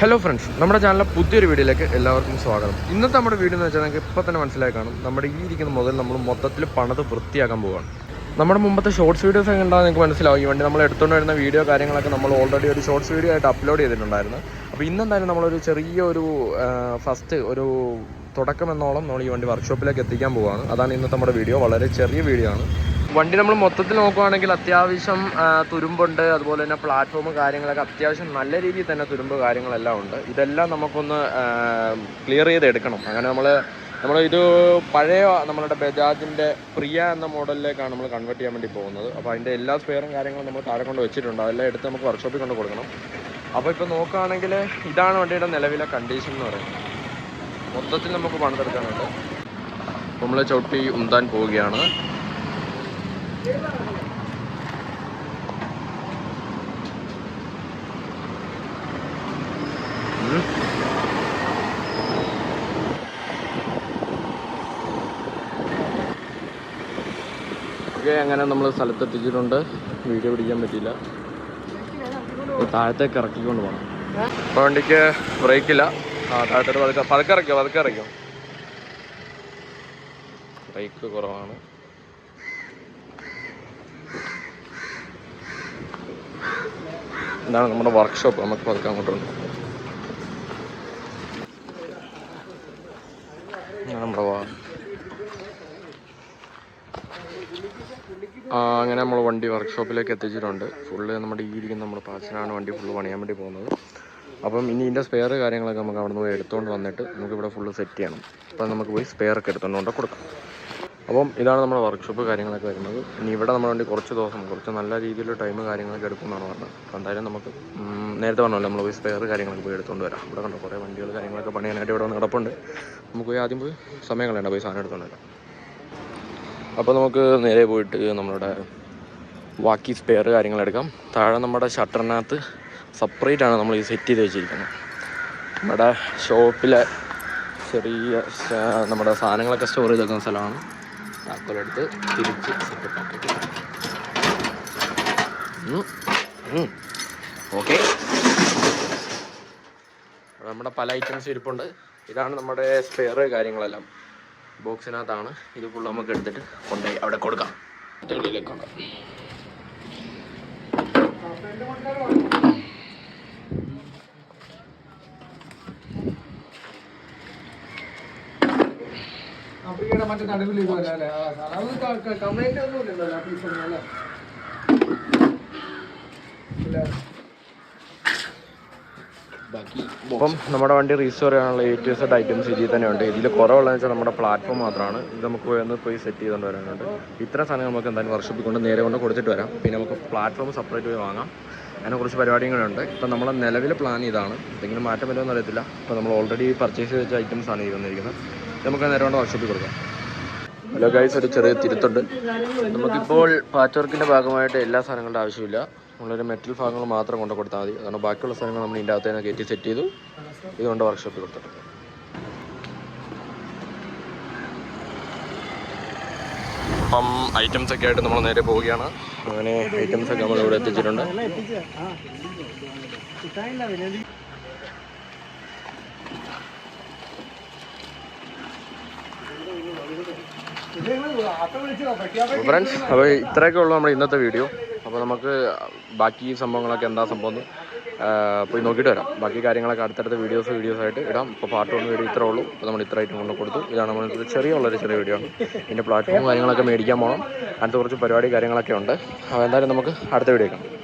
Hello friends നമ്മുടെ ചാനലിലെ പുതിയൊരു വീഡിയോയിലേക്ക് എല്ലാവർക്കും സ്വാഗതം. ഇന്നത്തെ നമ്മുടെ വീഡിയോ എന്ന് വെച്ചാൽ നിങ്ങൾക്ക് തന്നെ മനസ്സിലായി കാണും. നമ്മുടെ ഈ ഇരിക്കുന്ന മുതൽ നമ്മൾ മൊത്തത്തിൽ പണത് വൃത്തിയാക്കാൻ പോവുകയാണ് നമ്മുടെ മുമ്പത്തെ ഷോർട്സ് വീഡിയോസ് ഒക്കെ ഉണ്ടാകും നിങ്ങൾക്ക് മനസ്സിലാവും. ഈ വണ്ടി നമ്മൾ എടുത്തുകൊണ്ട് വരുന്ന വീഡിയോ കാര്യങ്ങളൊക്കെ നമ്മൾ ഓൾറെഡി ഒരു ഷോർട്സ് വീഡിയോ ആയിട്ട് അപ്ലോഡ് ചെയ്തിട്ടുണ്ടായിരുന്നു. അപ്പോൾ ഇന്നെന്തായാലും നമ്മളൊരു ചെറിയ ഒരു ഫസ്റ്റ് ഒരു തുടക്കം എന്നോളം നമ്മൾ ഈ വണ്ടി വർക്ക്ഷോപ്പിലേക്ക് എത്തിക്കാൻ പോവുകയാണ് അതാണ് ഇന്നത്തെ നമ്മുടെ വീഡിയോ വളരെ ചെറിയ വീഡിയോ ആണ്. വണ്ടി നമ്മൾ മൊത്തത്തിൽ നോക്കുവാണെങ്കിൽ അത്യാവശ്യം തുരുമ്പുണ്ട്. അതുപോലെ തന്നെ പ്ലാറ്റ്ഫോം കാര്യങ്ങളൊക്കെ അത്യാവശ്യം നല്ല രീതിയിൽ തന്നെ തുരുമ്പ് കാര്യങ്ങളെല്ലാം ഉണ്ട്. ഇതെല്ലാം നമുക്കൊന്ന് ക്ലിയർ ചെയ്ത് എടുക്കണം അങ്ങനെ നമ്മൾ നമ്മൾ ഇത് പഴയ നമ്മളുടെ ബജാജിന്റെ പ്രിയ എന്ന മോഡലിലേക്കാണ് നമ്മൾ കൺവേർട്ട് ചെയ്യാൻ വേണ്ടി പോകുന്നത്. അപ്പോൾ അതിന്റെ എല്ലാ സ്പെയറും കാര്യങ്ങളും നമ്മൾ താഴെ കൊണ്ട് വെച്ചിട്ടുണ്ട്. അതെല്ലാം എടുത്ത് നമുക്ക് വർക്ക്ഷോപ്പിൽ കൊണ്ട് കൊടുക്കണം. അപ്പോൾ ഇപ്പോൾ നോക്കുകയാണെങ്കിൽ ഇതാണ് വണ്ടിയുടെ നിലവിലെ കണ്ടീഷൻ എന്ന് പറയുന്നത്. മൊത്തത്തിൽ നമുക്ക് പണിതെടുക്കാനുണ്ട്. നമ്മൾ ചവിട്ടി ഉന്താൻ പോവുകയാണ്. അങ്ങനെ നമ്മൾ സ്ഥലത്തെത്തിച്ചിട്ടുണ്ട്. വീഡിയോ പിടിക്കാൻ പറ്റിയില്ല. താഴത്തേക്ക് ഇറക്കിക്കൊണ്ട് പോകണം വണ്ടിക്ക് ബ്രേക്കില്ല. ആ താഴത്തോട്ട് പതുക്കെ പതുക്കെ ഇറക്കിയോ പതുക്കെ ഇറക്കിയോ ബ്രേക്ക് കുറവാണ്. ഇതാണ് നമ്മുടെ വർക്ക്ഷോപ്പ് നമുക്ക് പതുക്കെ അങ്ങോട്ടുണ്ട് നമ്മുടെ അങ്ങനെ നമ്മൾ വണ്ടി വർക്ക്ഷോപ്പിലേക്ക് എത്തിച്ചിട്ടുണ്ട്. ഫുള്ള് നമ്മുടെ ഈ ഇരിക്കുന്ന നമ്മുടെ പാച്ചിനാണ് വണ്ടി ഫുള്ള് പണിയാൻ വേണ്ടി പോകുന്നത്. അപ്പം ഇനി ഇതിന്റെ സ്പെയർ കാര്യങ്ങളൊക്കെ നമുക്ക് അവിടെ നിന്ന് പോയി എടുത്തുകൊണ്ട് വന്നിട്ട് നമുക്കിവിടെ ഫുള്ള് സെറ്റ് ചെയ്യണം. അപ്പം നമുക്ക് പോയി സ്പെയർ ഒക്കെ എടുത്തുകൊണ്ട് കൊണ്ട് കൊടുക്കാം. അപ്പം ഇതാണ് നമ്മുടെ വർക്ക്ഷോപ്പ് കാര്യങ്ങളൊക്കെ വരുന്നത്. ഇനി ഇവിടെ നമ്മുടെ വേണ്ടി കുറച്ച് ദിവസം കുറച്ച് നല്ല രീതിയിൽ ടൈം കാര്യങ്ങളൊക്കെ എടുക്കുമെന്നാണ് പറഞ്ഞത്. അപ്പോൾ എന്തായാലും നമുക്ക് നേരത്തെ പറഞ്ഞല്ലോ നമ്മൾ പോയി സ്പെയർ കാര്യങ്ങളൊക്കെ പോയി എടുത്തുകൊണ്ട് വരാം. ഇവിടെ കണ്ടോ കുറേ വണ്ടികൾ കാര്യങ്ങളൊക്കെ പണിയാനായിട്ട് ഇവിടെ കിടപ്പുണ്ട്. നമുക്ക് പോയി ആദ്യം പോയി സമയം കളയണ്ട പോയി സാധനം എടുത്തുകൊണ്ട് വരാം. അപ്പോൾ നമുക്ക് നേരെ പോയിട്ട് നമ്മളുടെ ബാക്കി സ്പെയർ കാര്യങ്ങളെടുക്കാം താഴെ നമ്മുടെ ഷട്ടറിനകത്ത് സെപ്പറേറ്റ് ആണ് നമ്മൾ ഈ സെറ്റ് ചെയ്ത് വെച്ചിരിക്കുന്നത്. നമ്മുടെ ഷോപ്പിലെ ചെറിയ നമ്മുടെ സാധനങ്ങളൊക്കെ സ്റ്റോർ ചെയ്ത് വെക്കുന്ന സ്ഥലമാണ്. താക്കോലെടുത്ത് തിരിച്ച് ഓക്കെ. നമ്മുടെ പല ഐറ്റംസ് ഇരിപ്പുണ്ട്. ഇതാണ് നമ്മുടെ സ്പെയർ കാര്യങ്ങളെല്ലാം. ബോക്സിനകത്താണ് ഇത് ഫുള്ള് നമുക്ക് എടുത്തിട്ട് കൊണ്ടുപോയി അവിടെ കൊടുക്കാം. ഉള്ളിലേക്ക് കൊണ്ടുപോകാം ആഫ്രിക്കയുടെ മറ്റേ നടുവിൽ ഇതുപോലെ അല്ലേ? അത് കംപ്ലൈന്റ് ഒന്നും ഇല്ലല്ലോ അല്ലേ? അപ്പം നമ്മുടെ വണ്ടി റീസ്റ്റോർ ചെയ്യാനുള്ള എ ടു സെഡ് ഐറ്റംസ് ഇതിൽ തന്നെ ഉണ്ട് ഇതിൽ കുറവുള്ളതെന്ന് വെച്ചാൽ നമ്മുടെ പ്ലാറ്റ്ഫോം മാത്രമാണ്. ഇത് നമുക്ക് പോയി ഒന്ന് പോയി സെറ്റ് ചെയ്തുകൊണ്ട് വരാനുണ്ട്. ഇത്ര സാധനം നമുക്ക് എന്തായാലും വർഷപ്പിൽ കൊണ്ട് നേരെ കൊണ്ട് കൊടുത്തിട്ട് വരാം. പിന്നെ നമുക്ക് പ്ലാറ്റ്ഫോം സെപ്പറേറ്റ് പോയി വാങ്ങാം. അങ്ങനെ കുറച്ച് പരിപാടിയും കൂടെ ഉണ്ട് ഇപ്പം നമ്മളെ നിലവിലെ പ്ലാൻ ഇതാണ് എന്തെങ്കിലും മാറ്റം വരുമെന്ന് അറിയത്തില്ല. ഇപ്പം നമ്മൾ ഓൾറെഡി പർച്ചേസ് ചെയ്ത ഐറ്റംസാണ് ഐറ്റംസ് ആണ് ഈ വന്നിരിക്കുന്നത്. ഇത് നമുക്ക് നേരെ കൊണ്ട് വർക്ക്ഷോപ്പിൽ കൊടുക്കാം. ഹലോ ഗൈസ് ഒരു ചെറിയ തിരുത്തുണ്ട്. നമുക്കിപ്പോൾ പാച്ച് വർക്കിന്റെ ഭാഗമായിട്ട് എല്ലാ സാധനങ്ങളുടെ ആവശ്യമില്ല. നമ്മളൊരു മെറ്റൽ ഭാഗങ്ങൾ മാത്രം കൊണ്ട് കൊടുത്താൽ മതി. കാരണം ബാക്കിയുള്ള സാധനങ്ങൾ നമ്മൾ ഇതിന്റെ അകത്ത് തന്നെ കയറ്റി സെറ്റ് ചെയ്തു. ഇതുകൊണ്ട് വർക്ക്ഷോപ്പിൽ കൊടുത്തിട്ടുണ്ട്. അപ്പം ഐറ്റംസ് ഒക്കെ ആയിട്ട് നമ്മൾ നേരെ പോവുകയാണ്. അങ്ങനെ ഐറ്റംസ് ഒക്കെ നമ്മൾ ഇവിടെ എത്തിച്ചിട്ടുണ്ട്. ഫ്രണ്ട്സ് അപ്പോൾ ഇത്രയൊക്കെ ഉള്ളൂ നമ്മുടെ ഇന്നത്തെ വീഡിയോ അപ്പോൾ നമുക്ക് ബാക്കി സംഭവങ്ങളൊക്കെ എന്താ സംഭവം എന്ന്, പോയി നോക്കിയിട്ട് വരാം. ബാക്കി കാര്യങ്ങളൊക്കെ അടുത്തടുത്ത വീഡിയോസ് വീഡിയോസ് ആയിട്ട് ഇടാം. ഇപ്പോൾ പാർട്ട് ഒന്ന് വീഡിയോ ഇത്രേ ഉള്ളൂ. അപ്പോൾ നമ്മൾ ഇത്ര ഐറ്റം കൊണ്ട് കൊടുത്തു. ഇതാണ് നമ്മൾ ചെറിയ ഉള്ളൊരു ചെറിയ വീഡിയോ ആണ്. ഇതിന്റെ പ്ലാറ്റ്ഫോം കാര്യങ്ങളൊക്കെ മേടിക്കാൻ പോകണം. അടുത്ത കുറച്ച് പരിപാടി കാര്യങ്ങളൊക്കെ ഉണ്ട്. അപ്പോൾ എന്തായാലും നമുക്ക് അടുത്ത വീഡിയോ കാണാം.